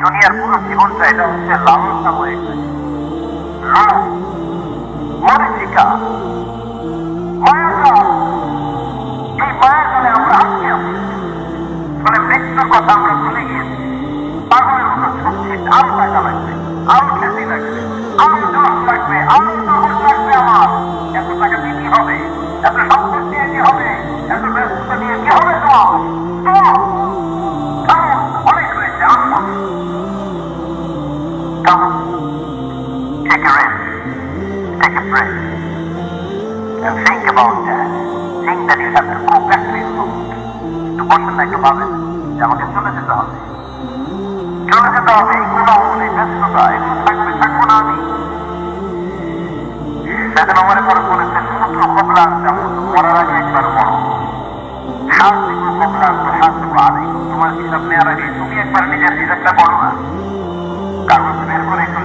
দুনিয়ার পুরো জীবনটা এটা হচ্ছে লালসা হয়ে গেছে লোভ, মরীচিকা মায়াজাল এই মায়াজালে আমরা আটকে আছি ফলে মৃত্যুর কথা আমরা ভুলে অনেক হয়েছে আসো Take a. Take a breath. And think about that. Think that you have to go back to your room. একটু বসেন না একটু ভাবেন যে আমাকে চলে যেতে হবে চলে যেতে হবে এই গুণাগুণ এই ব্যস্ততা এগুলো থাকবে থাকব না আমি সেদিন আমার পরে বলেছে সমুদ্র কবলার যেমন মরার আগে একবার মরো শান্তি কবলার তো শান্তি আলাই তোমার হিসাব নেওয়ার আগে তুমি একবার নিজের হিসাবটা করো না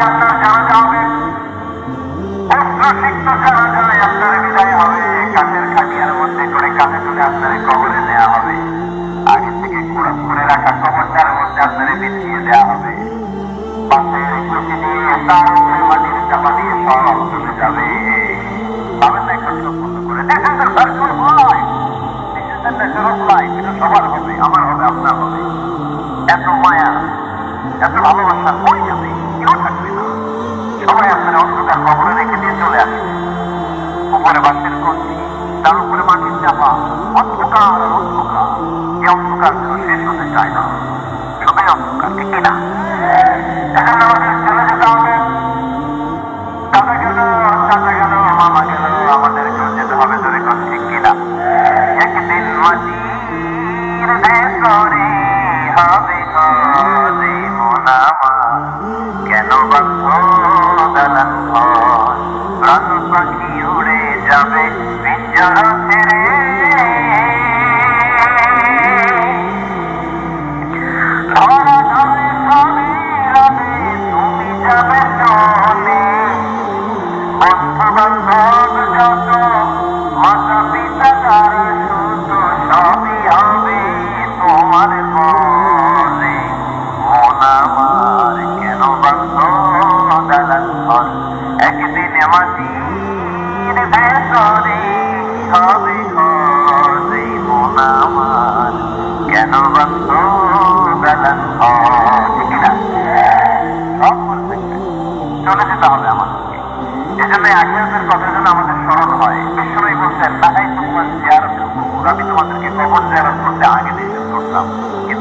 আপনার জানা যাবে অস্ত্র সিক্ত ছাড়া যায় আপনার বিদায় হবে কাঠের খাটিয়ার মধ্যে করে কাঁধে তুলে আপনার কবরে নেওয়া হবে আগে থেকে কুড়া করে দেওয়া এত মায়া এত ভালোবাসা কই যাবে কেউ থাকবে না সবাই আপনার অন্ধকার কবরে রেখে দিয়ে চলে আসবে উপরে বাসের করছি তার উপরে মাটির চাপা, অন্ধকার অন্ধকার। এই অন্ধকার শেষ হতে চায় না। সবাই অন্ধকার, ঠিক না? আমাদের চলে যেতে হবে দাদা গেল কিনা একদিন মাটির ঘর একদিন মাটির ভেতরে হবে ঘরে মন আমার কেন বন্ধ দালান ঘর ঠিক না সব বলতে চলে যেতে হবে আমাদেরকে এজন্য আখিরাতের কথা যেন আমাদের স্মরণ হয় বিশ্বনবী বলছেন নাহাই তোমার জিয়ারত আমি তোমাদেরকে আগে নিষেধ করতাম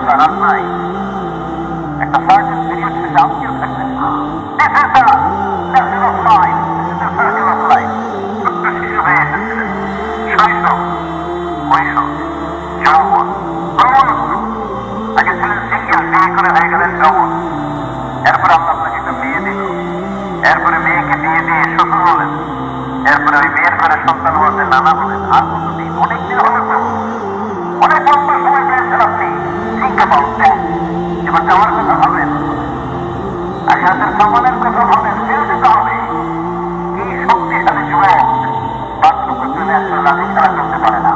আর নাই একটা সার্টেন পিরিয়ড শেষে আপনিও থাকবেন হয়ে হয়ে যৌবন এরপর আল্লাহ আপনাকে একটা মেয়ে দিল এরপরে মেয়েকে বিয়ে দিয়ে শ্বশুর হলেন এরপরে ওই বিয়ের করে সন্তান বলতে নানা বলেন আর কতদিন অনেক দিন হলে অনেক সময় পেয়েছেন আপনি চিন্তা পাবেন এবার যাওয়ার কথা ভাবেন আখিরাতের সামানের শক্তিশালী যুবক বাথরুমে চলে আসলে লাঠি ছাড়া করতে পারে না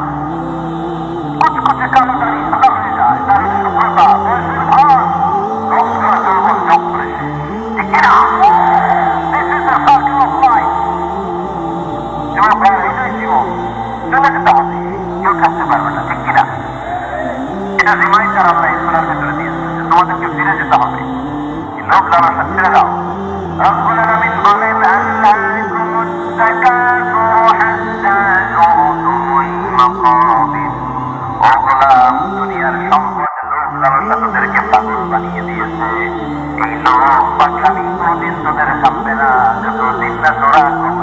তোমাদেরকে ফিরে যেতে হবে। লোক লালসা ছেড়ে দাও। রব্বুল যতদিন না। তোরা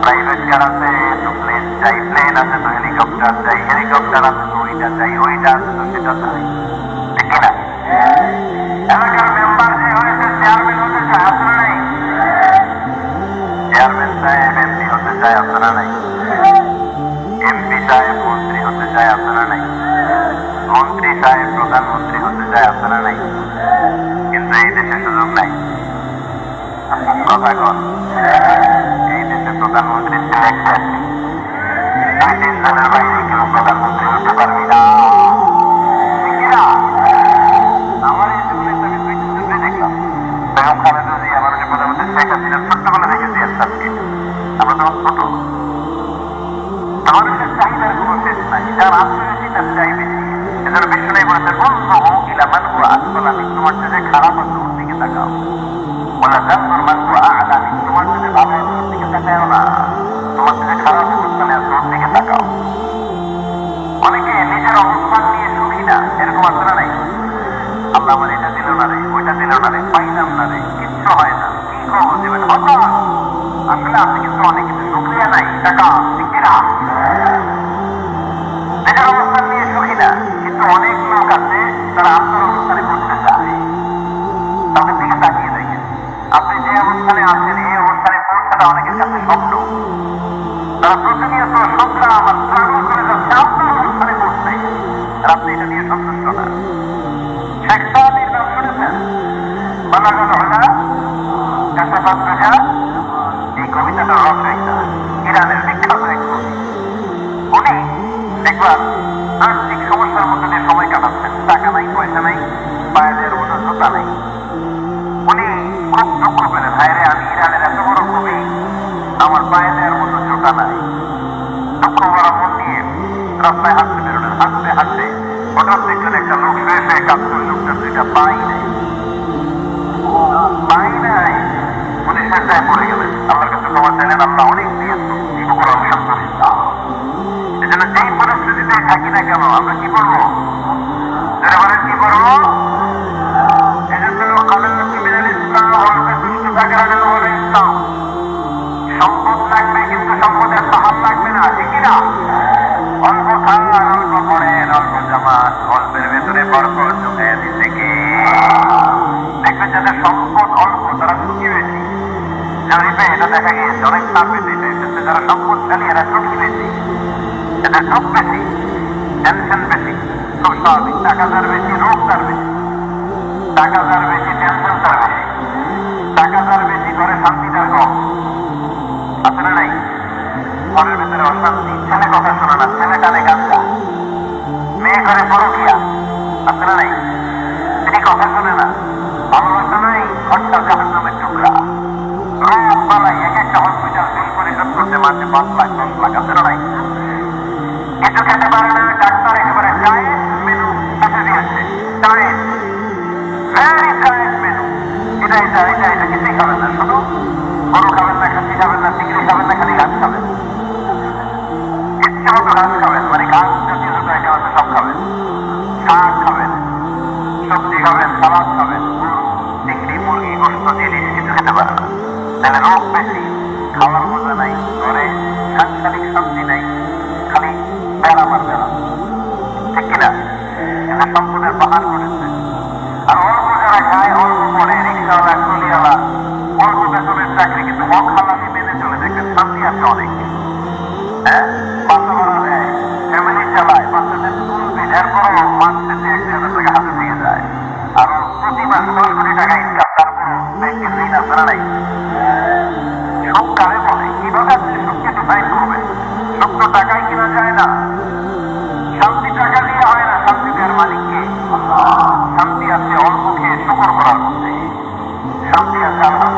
প্রাইভেট কার আছে তো প্লেন চাই প্লেন আছে তো হেলিকপ্টার চাই হেলিকপ্টার আছে তো ওইটা চাই ওইটা আছে তো সেটা চাই ঠিক প্রধানমন্ত্রী হতে চায় আপনারা নাই কিন্তু এই দেশে সুযোগ নাই কথা কন এই দেশে প্রধানমন্ত্রী সিলেক্টেড দুই তিন জনের বাইরে কেউ প্রধানমন্ত্রী হতে পারবি না? আমার এই জীবনে আমি দুই তিনজনকে খারাপ আছে দিকে তাকাও বলে জানবর মান ও আলামি তোমার যে ভালো দিকে তাকাও না যে খারাপ অবস্থানে আছে ওর দিকে তাকাও অনেকে নিজের অবস্থান নিয়ে সুখী না এরকম আছে নাই আল্লাহ আমার এটা দিল না রে ওইটা দিল না রে পাইলাম না রে কিচ্ছু হয় না কি খবর দেবেন হঠাৎ আসলে আপনি কিন্তু অনেক কিছু শুক্রিয়া নাই টাকা কিনা নিজের অবস্থান নিয়ে সুখী না কিন্তু অনেক লোক আছে তারা আপনার অবস্থানে করতে চায় তাদের দিকে তাকিয়ে দেখেন আপনি যে অবস্থানে আছেন এই পৌঁছাটা অনেকের কাছে স্বপ্ন তারা প্রতিনিয়ত সংগ্রাম আর স্ট্রাগল করে যাচ্ছে আপনার অবস্থানে পৌঁছতে আর আপনি এটা নিয়ে সন্তুষ্ট না শেখ সাহাবির নাম শুনেছেন বালাগল হলা কাশাফাত রাজা এই কবিতাটা রচয়িতা ইরানের বিখ্যাত এক কবি উনি দেখলাম আর্থিক সমস্যার মধ্যে দিয়ে সময় কাটাচ্ছেন টাকা নাই পয়সা নাই পায়ের মতো জুতা উনি খুব দুঃখ পেলেন হায় রে আমি আমার পায়ে দেওয়ার মতো জুতা নাই। দুঃখ ভরা মন নিয়ে রাস্তায় হাঁটতে বেরোলেন হাঁটতে হাঁটতে হঠাৎ দেখলেন একটা লোক শুয়ে শুয়ে কাঁদছে ওই লোকটার দুইটা পাই নেই। পাই নাই? উনি শেষদায় পড়ে গেলেন। আল্লাহর কাছে ক্ষমা চাইলেন, আল্লাহ অনেক শুকুর আলহামদুলিল্লাহ। এজন্য পরিস্থিতিতে থাকি না কেন, আমরা কি করব? কি করব? এজন্য কাদের ইসলাম থাকার খান অল্প পড়েন অল্প জামান অল্পের ভেতরে বরকত ঢুকে দিতে কে দেখবেন যাদের সম্পদ অল্প তারা সুখী বেশি জরিপে এটা দেখা গিয়েছে অনেক সার্ভিস এটা করতেছে যারা সম্পদশালী এরা ঝুঁকি বেশি এদের ঝুঁক বেশি টেনশন বেশি খুব স্বাভাবিক টাকা যার বেশি রোগ তার বেশি টাকা যার বেশি বেশি বেশি কম নাই ঘরের ভিতরে অশান্তি ছেলে কথা শোনে না ছেলে টানে গান্দা মেয়ে ঘরে আছে না নাই তিনি কথা শোনে না ভালোবাসা ঘরটা জাহান নামের টুকরা মেনু মেনু শুধু গরু খাবেন না খাসি খাবেন না চিংড়ি খাবেন না খালি ঘাস খাবেন ইচ্ছে মতো ঘাস খাবেন মানে ঘাস জাতীয় যত আইটেম আছে সব খাবেন শাক খাবেন সবজি খাবেন সালাদ খাবেন গরু মুরগি, গোস্ত জিনিস কিছু খেতে পারে তাহলে রোগ বেশি, খাওয়ার মজা নাই, ঘরে সাংসারিক শান্তি নাই, খালি বেড়াম আর বেড়াম ঠিক কিনা? এটা সম্পদের পাহাড় করেছে আর অল্প যারা খায় অল্প পরে রিক্সাওয়ালা কুলিওয়ালা অল্প বেতনের চাকরি কিন্তু অখালামি মেনে চলে দেখবেন শান্তি আছে অনেক হ্যাঁ বাসা ভাড়া দেয় ফ্যামিলি চালায় বাচ্চাদের স্কুল ফিস এরপরও মাস শেষে এক হাজার টাকা হাতে দিয়ে যায় আর ওর প্রতি মাস দশ কোটি টাকা ইনকাম তারপরও ব্যাংকের ঋণ আছে না নাই সুখ কারে বলে কীভাবে আপনি সুখকে ডিফাইন করবেন সুখ তো টাকায় কিনা যায় না শান্তি টাকা দিয়ে হয় না শান্তি দেওয়ার শুকর করার মধ্যে। শান্তি আছে আলহামদুলিল্লাহ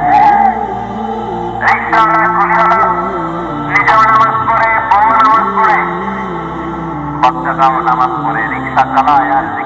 Kavramı namaz konu edik. Sakkala ayar.